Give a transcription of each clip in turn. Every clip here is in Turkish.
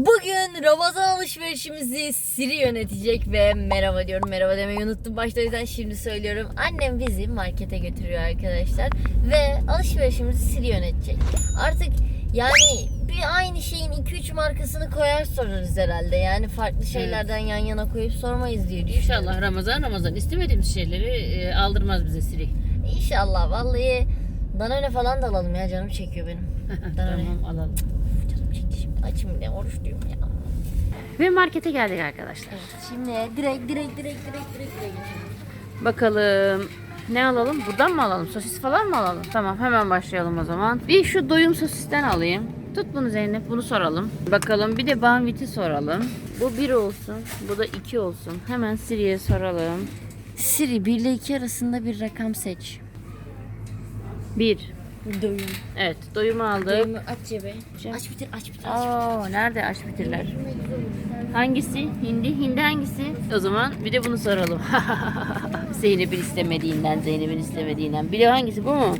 Bugün Ramazan alışverişimizi Siri yönetecek ve merhaba diyorum. Merhaba demeyi unuttum başta o yüzden şimdi söylüyorum. Annem bizi markete götürüyor arkadaşlar ve alışverişimizi Siri yönetecek. Artık yani bir aynı şeyin 2-3 markasını koyar sorarız herhalde. Yani farklı şeylerden yan yana koyup sormayız diye düşünüyorum. İnşallah Ramazan Ramazan istemediğimiz şeyleri e, aldırmaz bize Siri. İnşallah vallahi Danone falan da alalım ya canım çekiyor benim. Danone. tamam alalım. Canım çekti şimdi açım ne oruçluyum ya. Ve markete geldik arkadaşlar. Evet, şimdi direkt direkt direkt direkt direkt direkt geçelim. Bakalım ne alalım? Buradan mı alalım? Sosis falan mı alalım? Tamam hemen başlayalım o zaman. Bir şu doyum sosisten alayım. Tut bunu Zeynep bunu soralım. Bakalım bir de banviti soralım. Bu bir olsun. Bu da iki olsun. Hemen Siri'ye soralım. Siri 1 ile 2 arasında bir rakam seç. Bir. Doyum. Evet doyumu aldık. Doyumu aç cebe. Aç bitir aç bitir. aç. Oo, nerede aç bitirler? Hangisi? Hindi? Hindi hangisi? O zaman bir de bunu soralım. Zeynep'in istemediğinden, Zeynep'in istemediğinden. Bir de hangisi bu mu?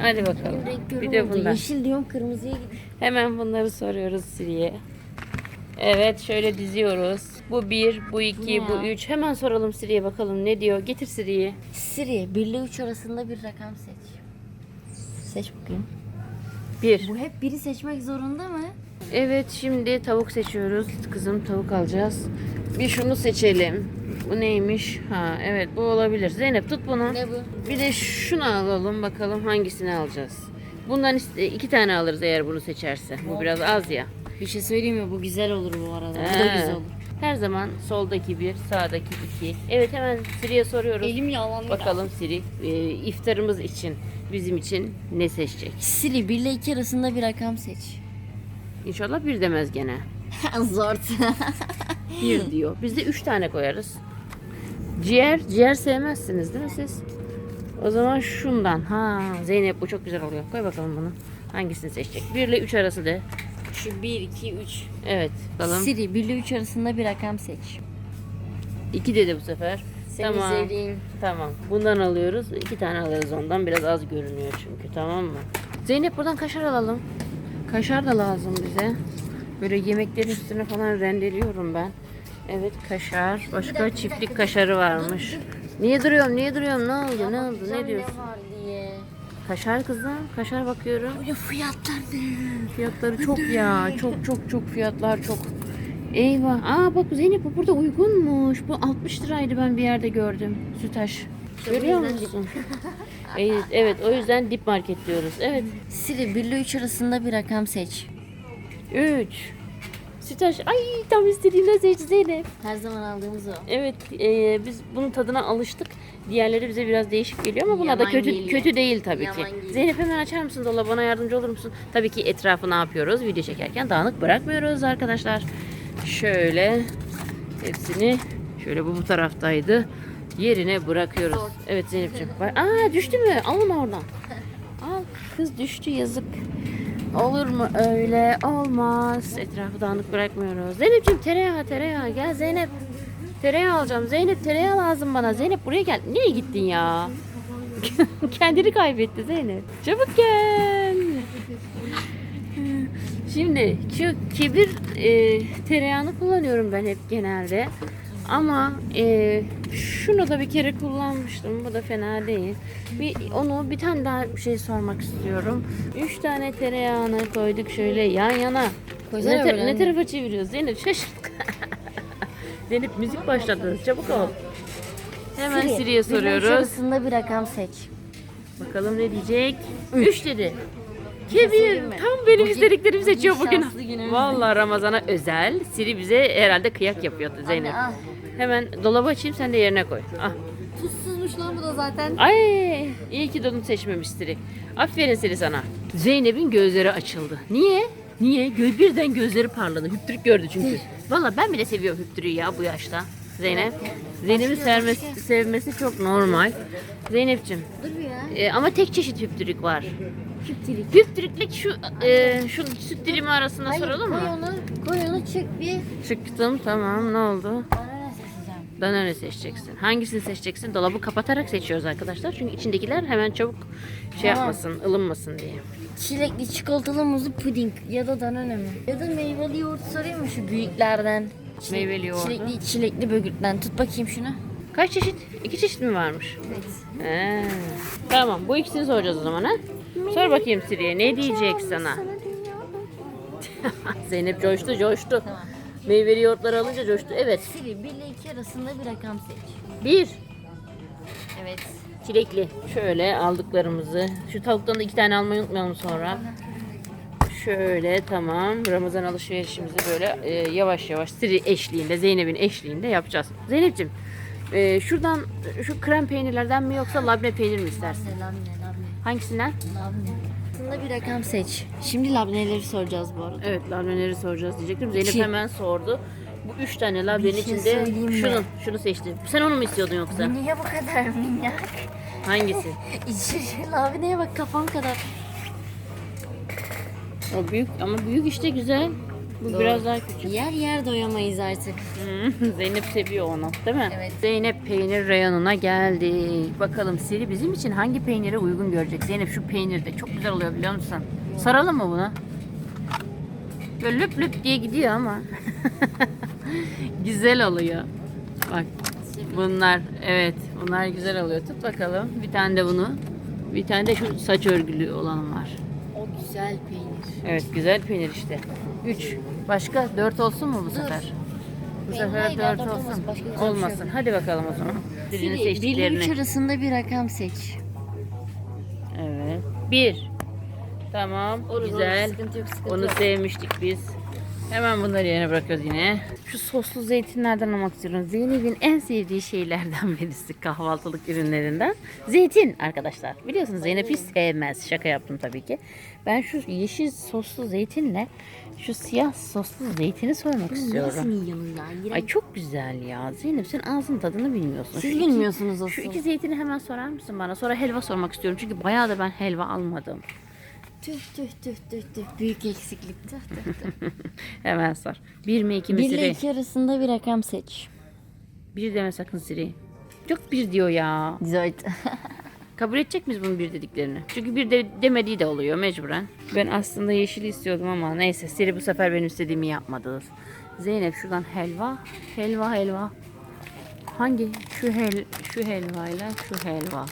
Hadi bakalım. Bir de bundan. Yeşil diyorum kırmızıya gidiyor. Hemen bunları soruyoruz Siri'ye. Evet şöyle diziyoruz. Bu bir, bu iki, Ne bu üç. Hemen soralım Siri'ye bakalım ne diyor. Getir Siri'yi. Siri 1 ile 3 arasında bir rakam seç. Seç bakayım. Bir. Bu hep biri seçmek zorunda mı? Evet şimdi tavuk seçiyoruz. Kızım tavuk alacağız. Bir şunu seçelim. Bu neymiş? Ha evet bu olabilir. Zeynep tut bunu. Ne bu? Bir de şunu alalım bakalım hangisini alacağız. Bundan iste- iki tane alırız eğer bunu seçerse. Bu biraz az ya. Bir şey söyleyeyim mi? Bu güzel olur bu arada. Bu da güzel olur. Her zaman soldaki bir, sağdaki iki. Evet hemen Siri'ye soruyoruz. Elim yağlandı. Bakalım Siri e, iftarımız için bizim için ne seçecek? Siri 1 ile 2 arasında bir rakam seç. İnşallah bir demez gene. Zor. Bir diyor. Biz de üç tane koyarız. Ciğer, ciğer sevmezsiniz değil mi siz? O zaman şundan. Ha Zeynep bu çok güzel oluyor. Koy bakalım bunu. Hangisini seçecek? 1 ile 3 arası de. Şu 1, 2, 3. Evet. Bakalım. Siri 1 ile 3 arasında bir rakam seç. 2 dedi bu sefer. Seni tamam. sevdiğim. Tamam. Bundan alıyoruz. İki tane alırız ondan. Biraz az görünüyor çünkü. Tamam mı? Zeynep buradan kaşar alalım. Kaşar da lazım bize. Böyle yemeklerin üstüne falan rendeliyorum ben. Evet kaşar. Başka çiftlik kaşarı varmış. Niye duruyorum? Niye duruyorum? Ne oldu? Ne oldu? Ne diyorsun? var diye. Kaşar kızım. Kaşar bakıyorum. Böyle fiyatlar ne? Fiyatları çok ya. Çok çok çok fiyatlar çok. Eyvah. Aa bak Zeynep bu burada uygunmuş. Bu 60 liraydı ben bir yerde gördüm. Sütaş. Görüyor musun? evet, evet o yüzden dip market diyoruz. Evet. Siri 1 ile 3 arasında bir rakam seç. 3. Sütaş. Ay tam istediğimden seç Zeynep. Her zaman aldığımız o. Evet e, biz bunun tadına alıştık. Diğerleri bize biraz değişik geliyor ama bunlar da Yaman kötü geliyor. kötü değil tabii Yaman ki. geliyor. Zeynep hemen açar mısın dolabı bana yardımcı olur musun? Tabii ki etrafı ne yapıyoruz? Video çekerken dağınık bırakmıyoruz arkadaşlar. Şöyle hepsini şöyle bu bu taraftaydı. Yerine bırakıyoruz. Zor. Evet Zeynep'ciğim. Bak- Aa düştü mü? Alma oradan. Al kız düştü yazık. Olur mu öyle? Olmaz. Etrafı dağınık bırakmıyoruz. Zeynep'ciğim tereyağı tereyağı gel Zeynep. Tereyağı alacağım. Zeynep tereyağı lazım bana. Zeynep buraya gel. Nereye gittin ya? Kendini kaybetti Zeynep. Çabuk gel. Şimdi şu kibir e, tereyağını kullanıyorum ben hep genelde. Ama e, şunu da bir kere kullanmıştım. Bu da fena değil. Bir, onu bir tane daha bir şey sormak istiyorum. Üç tane tereyağını koyduk şöyle yan yana. Koysana ne, böyle ne tarafa çeviriyoruz? Zeynep şaşırt. Zeynep müzik başladı. Çabuk ol. Hemen Siri, Siri'ye 1 ile 3 soruyoruz. arasında bir rakam seç. Bakalım ne diyecek? Üç dedi. mi? Tam benim Bugün- istediklerimi seçiyor bugün bugün. şanslı günümüz. Vallahi Ramazan'a özel. Siri bize herhalde kıyak yapıyordu Zeynep. Anne, al. Hemen dolabı açayım sen de yerine koy. Ah. Tuzsuzmuş lan bu da zaten. Ay iyi ki de onu seçmemiş Siri. Aferin Siri sana. Zeynep'in gözleri açıldı. Niye? Niye? Gö birden gözleri parladı. Hüptürük gördü çünkü. Valla ben bile seviyorum hüptürüğü ya bu yaşta. Zeynep. Zeynep'in sevmesi, sevmesi çok normal. Zeynep'ciğim Dur bir ya. e, ama tek çeşit hüptürük var. Küptilik. Hüptürükle şu e, şu süt dilimi arasında Hayır soralım koy mı? onu, koy onu çık bir. Çıktım tamam ne oldu? Bana seçeceğim? Danone seçeceksin. Hangisini seçeceksin? Dolabı kapatarak seçiyoruz arkadaşlar. Çünkü içindekiler hemen çabuk şey Tamam. yapmasın, ılınmasın diye. Çilekli çikolatalı muzlu puding ya da danone mi? Ya da meyveli yoğurt sorayım mı şu büyüklerden? Çilek- Meyveli yoğurdu. Çilekli, çilekli böğürtlen. Tut bakayım şunu. Kaç çeşit? İki çeşit mi varmış? Evet. He. Tamam bu ikisini soracağız o zaman ha. Sor bakayım Siri'ye ne diyecek sana? Zeynep coştu coştu. Tamam. Meyveli yoğurtları alınca coştu. Evet. Siri 1 ile 2 arasında bir rakam seç. Bir. Evet. Çilekli. Şöyle aldıklarımızı. Şu tavuktan da iki tane almayı unutmayalım sonra. Şöyle tamam. Ramazan alışverişimizi böyle e, yavaş yavaş Siri eşliğinde, Zeynep'in eşliğinde yapacağız. Zeynep'ciğim e, şuradan şu krem peynirlerden mi yoksa labne peynir mi istersin? Labne, labne, labne. Hangisinden? Labne. Aslında bir rakam seç. Şimdi labneleri soracağız bu arada. Evet labneleri soracağız diyecektim. Zeynep Çi- hemen sordu. Bu üç tane labnenin Bir şey içinde söyleyeyim mi? şunu, şunu seçtim. Sen onu mu istiyordun yoksa? Niye bu kadar minnak? Hangisi? İçi labneye bak kafam kadar. O büyük ama büyük işte güzel. Bu Doğru. biraz daha küçük. Yer yer doyamayız artık. Zeynep seviyor onu değil mi? Evet. Zeynep peynir reyonuna geldi. Bakalım Siri bizim için hangi peynire uygun görecek? Zeynep şu peynir de çok güzel oluyor biliyor musun? Saralım mı bunu? Böyle lüp lüp diye gidiyor ama. güzel oluyor. Bak bunlar evet bunlar güzel oluyor. Tut bakalım. Bir tane de bunu. Bir tane de şu saç örgülü olan var. O güzel peynir. Evet güzel peynir işte. 3. Başka 4 olsun mu bu sefer? Bu sefer hayır, 4 dört olsun. başka bir şey Olmasın. Hadi bakalım o zaman. Birini Siri 1 ile 3 seçtiklerini. arasında bir rakam seç. Evet. 1. Tamam. güzel. Sıkıntı yok sıkıntı Onu yok. sevmiştik biz. Hemen bunları yerine bırakıyoruz yine. Şu soslu zeytinlerden almak istiyorum. Zeynep'in en sevdiği şeylerden birisi kahvaltılık ürünlerinden. Zeytin arkadaşlar. Biliyorsunuz Zeynep hiç sevmez. Şaka yaptım tabii ki. Ben şu yeşil soslu zeytinle şu siyah soslu zeytini sormak istiyorum. Neresini yiyorsun ya? İğrenç. Ay çok güzel ya. Zeynep sen ağzın tadını bilmiyorsun. Siz Şu iki- bilmiyorsunuz Şu asıl. iki zeytini hemen sorar mısın bana? Sonra helva sormak istiyorum. Çünkü bayağı da ben helva almadım. Tüh tüh tüh tüh tüh. Büyük eksiklik. Tüh tüh tüh. Hemen sor. Bir mi iki mi 1 ile? 2 arasında bir rakam seç. Bir deme sakın Siri. Çok bir diyor ya. Dört. Kabul edecek miyiz bunun bir dediklerini? Çünkü bir de demediği de oluyor mecburen. Ben aslında yeşili istiyordum ama neyse Siri bu sefer benim istediğimi yapmadı. Zeynep şuradan helva. Helva helva. Hangi? Şu hel şu helvayla şu helva.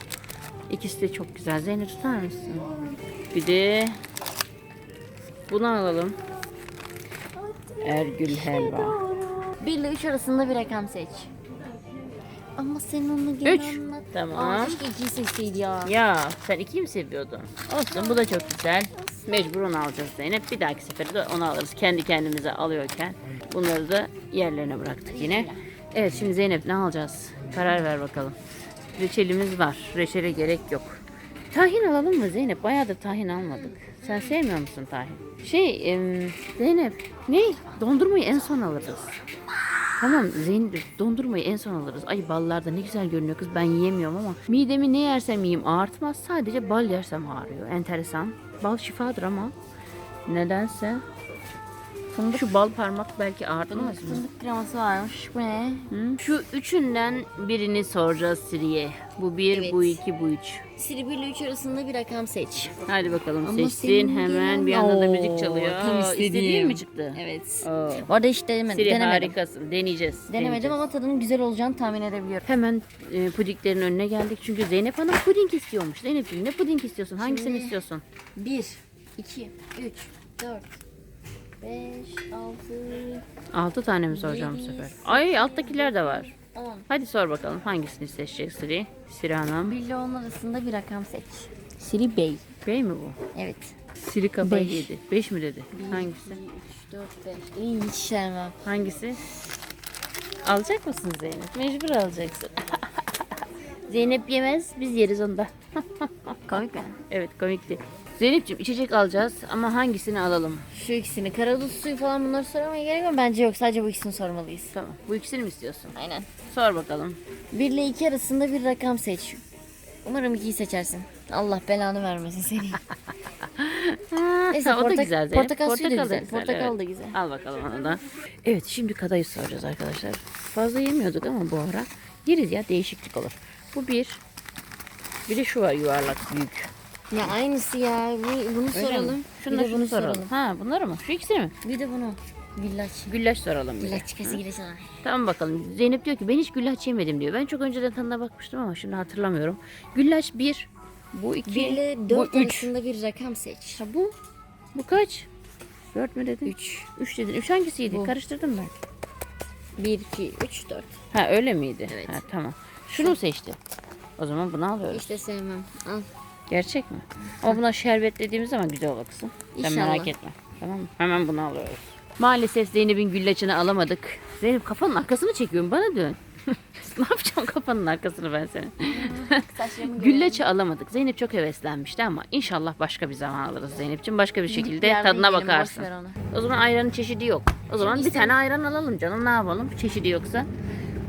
İkisi de çok güzel. Zeynep tutar mısın? Bir de bunu alalım. Ergül helva. 1 ile 3 arasında bir rakam seç. Ama sen onu gene Üç. anlat. Tamam. Aa, keşke ikiyi seçseydi ya. Ya sen ikiyi mi seviyordun? Olsun bu da çok güzel. Mecbur onu alacağız Zeynep. Bir dahaki sefere de onu alırız. Kendi kendimize alıyorken. Bunları da yerlerine bıraktık yine. Evet şimdi Zeynep ne alacağız? Karar ver bakalım. Reçelimiz var. Reçele gerek yok. Tahin alalım mı Zeynep? Bayağıdır tahin almadık. Sen sevmiyor musun tahin? Şey Zeynep ne? Dondurmayı en son alırız. Tamam Zeynep dondurmayı en son alırız. Ay ballar da ne güzel görünüyor kız ben yiyemiyorum ama midemi ne yersem yiyeyim ağrıtmaz. Sadece bal yersem ağrıyor. Enteresan. Bal şifadır ama nedense Fındık. Şu bal parmak belki ağrıtmaz mı? Fındık kreması varmış. Bu ne? Hı? Şu üçünden birini soracağız Siri'ye. Bu bir, Evet. bu iki, bu üç. Siri 1 ile 3 arasında bir rakam seç. Hadi bakalım Ama seçsin senin hemen gelen- bir anda da Oo, müzik çalıyor. tam istediğim. istediğin mi çıktı? Evet. Oo. Bu arada hiç denemedim. Siri denemedim. harikasın. Deneyeceğiz. Denemedim deneyeceğiz. ama tadının güzel olacağını tahmin edebiliyorum. Hemen e, pudinglerin önüne geldik. Çünkü Zeynep Hanım puding istiyormuş. Zeynep'ciğim ne puding istiyorsun? Hangisini Şimdi- istiyorsun? 1, 2, 3, 4, 5, 6, 6 tane mi soracağım bu sefer? Ay alttakiler de var. 10. Hadi sor bakalım hangisini seçecek Siri? Siri Hanım. 1 ile 10 arasında bir rakam seç. Siri Bey. Bey mi bu? Evet. Siri kafayı Beş. yedi. 5 mi dedi? 1, Hangisi? 2, 3, 4, 5. İyi hiç sevmem. Hangisi? Alacak mısın Zeynep? Mecbur alacaksın. Zeynep yemez, biz yeriz onda. Komik mi? Evet komikti. Zeynep'ciğim içecek alacağız ama hangisini alalım? Şu ikisini. Karadut suyu falan bunları sormaya gerek yok. Bence yok. Sadece bu ikisini sormalıyız. Tamam. Bu ikisini mi istiyorsun? Aynen. Sor bakalım. 1 ile 2 arasında bir rakam seç. Umarım 2'yi seçersin. Allah belanı vermesin seni. Neyse, o da portak- güzel Zeynep. portakal suyu da güzel, portakal da güzel. Al bakalım onu da. Evet şimdi kadayıf soracağız arkadaşlar. Fazla yemiyorduk ama bu ara. Yeriz ya değişiklik olur. Bu bir. Bir de şu var yuvarlak büyük. Ya aynısı ya. Bu- bunu Öyle soralım. mi? Bir Şunu bunu soralım. Ha bunları mı? Şu ikisini mi? Bir de bunu. Güllaç. Güllaç soralım bir de. Güllaç çıkası giresin. Tamam bakalım. Zeynep diyor ki ben hiç güllaç yemedim diyor. Ben çok önceden tadına bakmıştım ama şimdi hatırlamıyorum. Güllaç bir. Bu iki. 1 ile bu 4 üç. arasında bir rakam seç. Ha, bu. Bu kaç? Dört mü dedin? 3. Üç dedin. Üç hangisiydi? Bu. Karıştırdım ben. 1, 2, 3, 4. Ha öyle miydi? Evet. Ha, tamam. Şunu seçti. O zaman bunu alıyoruz. İşte sevmem. Al. Gerçek mi? Ama buna şerbet dediğimiz zaman güzel olur kızım. Sen İnşallah. merak etme. Tamam mı? Hemen bunu alıyoruz. Maalesef Zeynep'in güllaçını alamadık. Zeynep kafanın arkasını çekiyorum. Bana dön. ne yapacağım kafanın arkasını ben senin? Güllaçı alamadık. Zeynep çok heveslenmişti ama inşallah başka bir zaman alırız Zeynep'ciğim. Başka bir şekilde yerde tadına yiyelim, bakarsın. boş ver onu. O zaman ayranın çeşidi yok. O zaman bir tane ayran alalım canım. Ne yapalım? Çeşidi yoksa.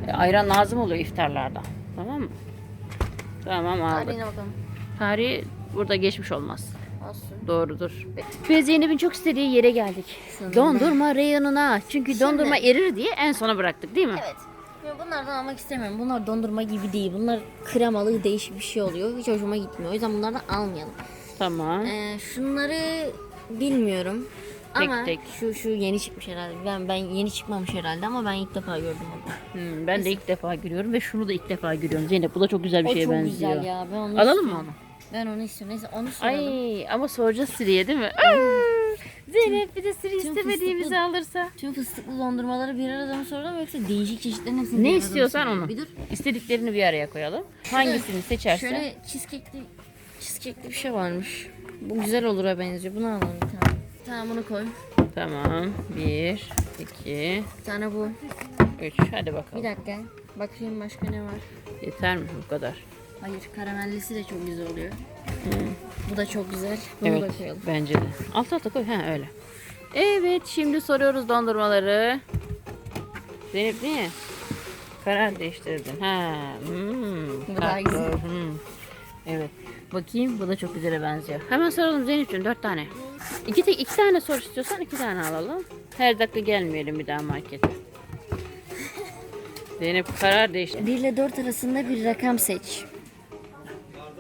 E, ayran lazım oluyor iftarlarda. Tamam mı? Tamam aldık. Tarihine bakalım. Tarihi burada geçmiş olmaz. Olsun. Doğrudur. Ve Zeynep'in çok istediği yere geldik. Sonunda. Dondurma reyonuna. Çünkü dondurma erir diye en sona bıraktık değil mi? Evet. Ya bunlardan almak istemiyorum. Bunlar dondurma gibi değil. Bunlar kremalı değişik bir şey oluyor. Hiç hoşuma gitmiyor. O yüzden bunlardan almayalım. Tamam. Ee, şunları bilmiyorum. Tek ama tek. şu şu yeni çıkmış herhalde. Ben ben yeni çıkmamış herhalde ama ben ilk defa gördüm onu. Hmm, ben de ilk defa görüyorum ve şunu da ilk defa görüyorum. Zeynep bu da çok güzel bir o şeye çok benziyor. güzel ya. Ben onu Alalım mı istiyorum. onu? Ben onu istiyorum. Neyse onu soralım. Ay ama soracağız Siri'ye değil mi? Aa, Zeynep bir de Siri tüm istemediğimizi fıstıklı- alırsa. Tüm fıstıklı dondurmaları bir arada mı soralım yoksa değişik çeşitlerin hepsini bir Ne arada mı istiyorsan soralım? onu. Bir dur. İstediklerini bir araya koyalım. Hangisini seçersen. Şöyle cheesecake'li, cheesecake'li bir şey varmış. Bu güzel olur'a benziyor. Bunu alalım bir tane. Bir tane bunu koy. Tamam. Bir, iki, Bir tane bu. üç. Hadi Bir bakalım. dakika. Bakayım başka ne var. Yeter mi bu kadar? Hayır karamellisi de çok güzel oluyor. Bu da çok güzel. Bunu evet. da koyalım. Bence de. Alt alta koy. Ha öyle. Evet şimdi soruyoruz dondurmaları. Zeynep niye? Karar değiştirdin. Ha. Hmm. Bu daha güzel. Hmm. Evet. Bakayım bu da çok güzele benziyor. Hemen soralım Zeynep'ciğim dört tane. İki, tek, iki tane sor istiyorsan iki tane alalım. Her dakika gelmeyelim bir daha markete. Zeynep karar değişti. 1 ile 4 arasında bir rakam seç.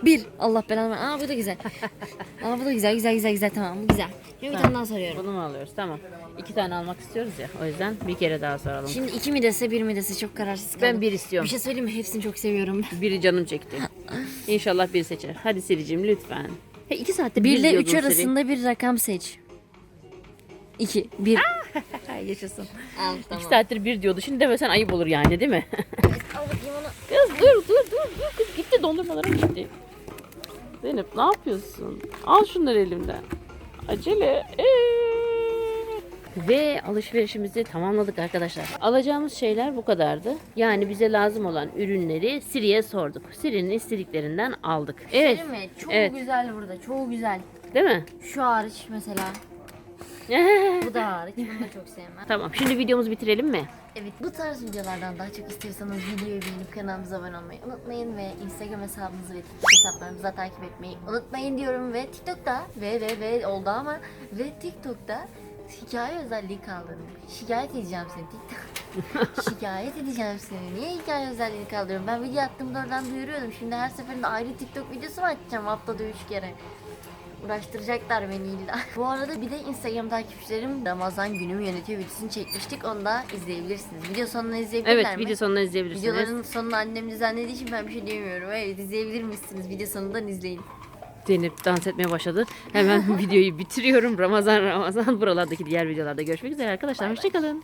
1. Allah belanı ver. Aa bu da güzel. Aa bu da güzel güzel güzel güzel tamam bu güzel. Şimdi bir tane daha soruyorum. Bunu mu alıyoruz? Tamam. İki tane almak istiyoruz ya. O yüzden bir kere daha soralım. Şimdi 2 mi dese 1 mi dese çok kararsız kaldım. Ben bir Bir istiyorum. şey söyleyeyim mi? Hepsini çok seviyorum. Biri canım çekti. İnşallah bir seçer. Hadi Siricim lütfen. He, iki saatte 1 bir ile diyordun 3 Siri. arasında bir rakam seç. 2. 1. Ha, Yaşasın. Al İki tamam. saattir bir diyordu. Şimdi demesen ayıp olur yani değil mi? Kız dur dur dur dur kız gitti dondurmalara gitti. Zeynep ne yapıyorsun? Al şunları elimden. Acele. Ee. Ve alışverişimizi tamamladık arkadaşlar. Alacağımız şeyler bu kadardı. Yani bize lazım olan ürünleri Siri'ye sorduk. Siri'nin istediklerinden aldık. Evet. Değil mi? Çok Evet. güzel burada. Çok güzel. Değil mi? Şu hariç mesela. Bu da hariç. Bunu da çok sevmem. tamam. Şimdi videomuzu bitirelim mi? Evet bu tarz videolardan daha çok istiyorsanız videoyu beğenip kanalımıza abone olmayı unutmayın ve Instagram hesabımızı ve TikTok hesaplarımızı da takip etmeyi unutmayın diyorum ve TikTok'ta ve ve ve oldu ama ve TikTok'ta hikaye özelliği kaldırdım. Şikayet edeceğim seni TikTok. Şikayet edeceğim seni. Niye hikaye özelliğini kaldırıyorum? Ben video attığımda oradan duyuruyordum. Şimdi her seferinde ayrı TikTok videosu mu açacağım haftada 3 kere? Uğraştıracaklar beni illa. Bu arada bir de Instagram takipçilerim Ramazan günümü yönetiyor videosunu çekmiştik. Onu da izleyebilirsiniz. Video sonuna izleyebilirler Evet mi? video sonuna izleyebilirsiniz. Videoların sonunu annem düzenlediği için ben bir şey diyemiyorum. Evet izleyebilir misiniz? Video sonundan izleyin. Zeynep dans etmeye başladı. Hemen videoyu bitiriyorum. Ramazan Ramazan buralardaki diğer videolarda görüşmek üzere arkadaşlar. Hoşçakalın.